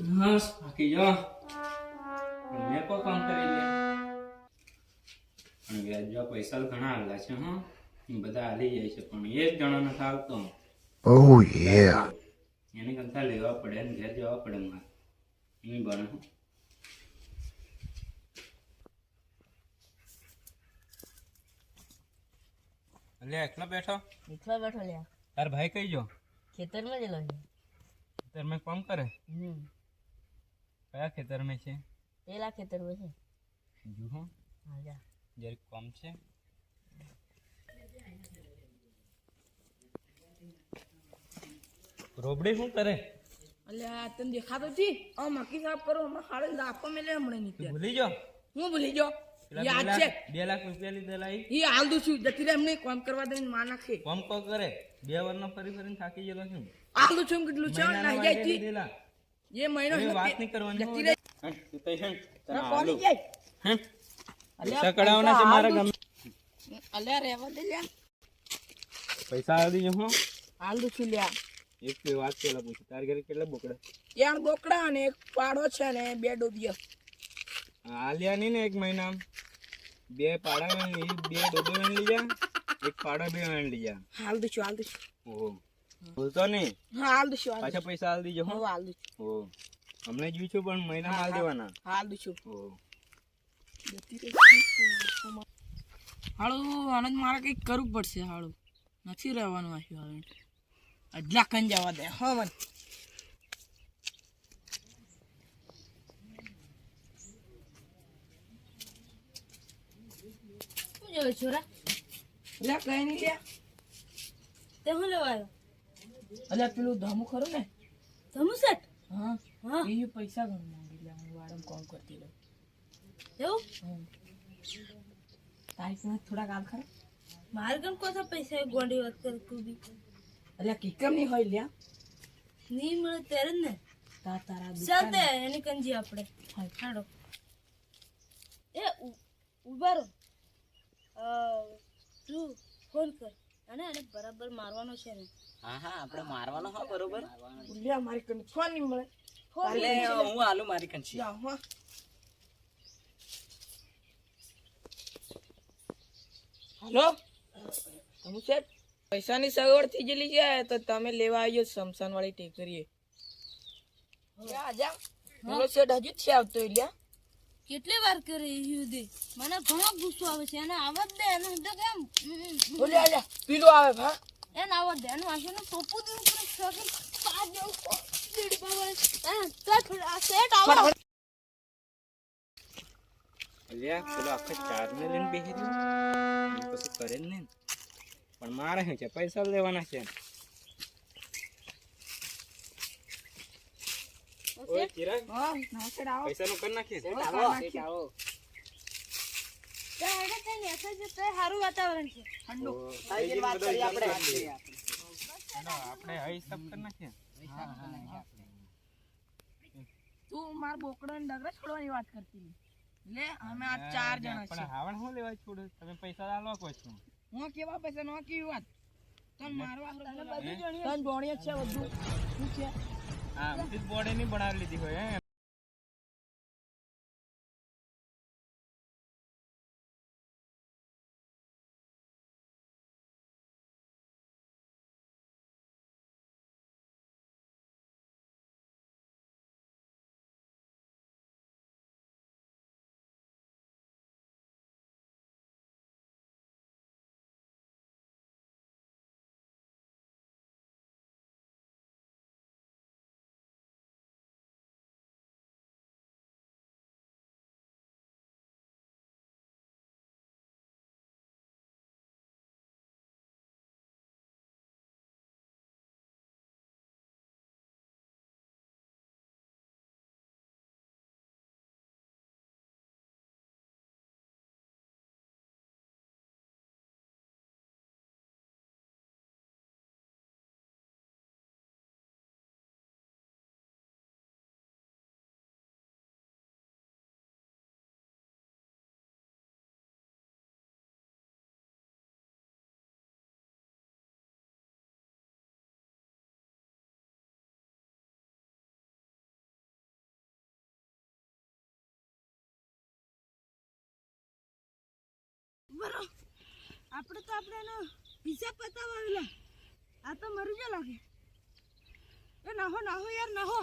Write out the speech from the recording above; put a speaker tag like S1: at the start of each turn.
S1: બસ બાકી જો. મેં કોઈ કામ કરી લે. પણ વ્યાજ જો પૈસા ઘણા આવેલા છે હા. એ બધા હાલી જાય છે પણ એક જણો નથી આવતો.
S2: Oh yeah.
S1: એની કરતા લેવા પડે ને ઘેર જવા પડે મારે. એની બને લે એકલો બેઠો?
S3: એકલો બેઠો લ્યા.
S1: તાર ભાઈ કઈ જો
S3: ખેતરમાં જેલો છે.
S1: ખેતર મેં કામ કરે?
S3: હમ.
S1: કયા ખેતર મેં છે?
S3: પેલા ખેતરમાં છે.
S1: જુઓ હા
S3: જા.
S1: જરીક કોમ છે? રોબડી શું કરે?
S4: અલ્યા તને દેખાતો છી આ મકી સાફ કરો હમણાં ખાડે લાખો મેલે હમણાં નીકળે
S1: ભૂલી જો
S4: હું ભૂલી
S1: જો
S4: યાદ
S1: બે
S4: છે.
S1: બે લાખ રૂપિયા લીધેલા ઈ.
S4: એ હાલ દઉં છું જતી રહે એમને કામ કરવા દઈને માં નાખે.
S1: કોમ કો કરે? બે વર્ષનો ફરી ફરીને થાકી ગયેલો છું.
S4: હાલ દઉં છું કેટલું છે નાહી જાય જી
S1: લીધેલા.
S4: એ મહિનો
S1: એ
S4: છે
S1: વાત નહીં કરવાની હો. હે, તું તો ને, તને આલુ. હે? કઢાવવાના છે મારા
S4: હાલ અલ્યા રહેવા દે લ્યા
S1: પૈસા આવી દીધો હું
S4: હાલ છું લ્યા
S1: એક બે વાત પેલા પૂછું તાર ઘરે કેટલા બોકડા
S4: ત્રણ બોકડા અને એક પાડો છે ને બે ડોબિયા
S1: આલ્યા નહીં ને એક મહિના બે પાડા બે ડોબો વેણ લીયા એક પાડા બે વેણ લીજા
S4: હાલ દઉં છું હાલ દઉં છું
S1: ઓહો ભૂલતો નહીં
S4: હા હાલ દઉં હાલ
S1: પાછા પૈસા આલ દીજો હું.
S4: હાલ દઉં છું.
S1: ઓહો જોઈ છું પણ મહિના માલ દેવાના.
S4: હાલ દઉં છું. આનંદ મારે કંઈક કરવું પડશે હાળું નથી રહેવાનું આખી હવે અજલા કન જવા દે હા મને.
S3: શું જોવે છોરા
S4: લે કઈ નહીં લે.
S3: તે હું લેવા આવ્યો?
S4: અલ્યા પેલું ધમુ ખરું ને?
S3: ધમુ સેટ
S4: હા.
S3: હા.
S4: એ પૈસા ઘણું માંગી લે હું વાડમ કોલ કરતી લઉં
S3: એવું?
S4: તારી પાસે થોડા કામ ખરા?
S3: મારે કેમ કોથા પૈસા ગોંડી વાત કર કુબી
S4: અલ્યા કિકમની હોય લ્યા.
S3: ની મળે ત્યારે ને.
S4: તા તારા દુકાન.
S3: એની કંજી આપણે
S4: હા.
S3: ખાડો એ ઉ- ઊભા રહો અ, તું ફોન કર. અને એને બરાબર મારવાનો છે ને.
S5: હા હા આપણે મારવાનો હા બરોબર?
S4: લ્યા મારી કન ફોન નહીં મળે.
S5: એટલે હું આલુ મારી કંછી
S4: લ્યા હા. હલો? તમે છે? પૈસાની સગવડ થઈ ગયેલી છે તો તમે લેવા આવ્યો સમસાન વાળી ટેકરીએ શેઠ હજુ છે આવતો લ્યા
S3: કેટલી વાર કરી યુદી મને ઘણો ગુસ્સો આવે છે એને આવત દે એને તો કેમ? હમ, હમ.
S4: બોલે આજા પીલો આવે ભા
S3: એને આવો ધ્યાન એનું ને ટોપું દેવું પડે? શોખીન પાંચ પડે, દીડ થોડું સેટ આવો.
S1: અલ્યા પેલો આખો ચાર લઈને બેસી રહ્યો. કશું કરે જ નહીં. પણ મારે શું છે? પૈસા લેવાના છે. પૈસા નું કરી નાખીએ
S5: આવો
S3: ત્યાં એને કઈ નહીં, અસર છે તો એ સારું વાતાવરણ છે
S4: ઠંડુ
S5: વાત કરીએ આપણે.
S1: આપણે આ હિસાબ કરી નાખીએ
S4: તું માર બોકડો ને ડગરા છોડવાની વાત કરતી લે અમે આ ચાર જણા
S1: પણ
S4: છે
S1: હાવણ શું લેવા છોડે? તમે પૈસા કોઈ છો
S4: હું કેવા પૈસા? નો કેવી વાત? તને મારવા તને જોણીએ છે. બધું. શું છે?
S1: હા બોડી ની બનાવી લીધી હોય હે?
S3: ઊભા આપણે તો આપણે એનો હિસાબ પતાવાવેલા આ તો મરી જ લાગે એ નાહો નાહો યાર, નાહો.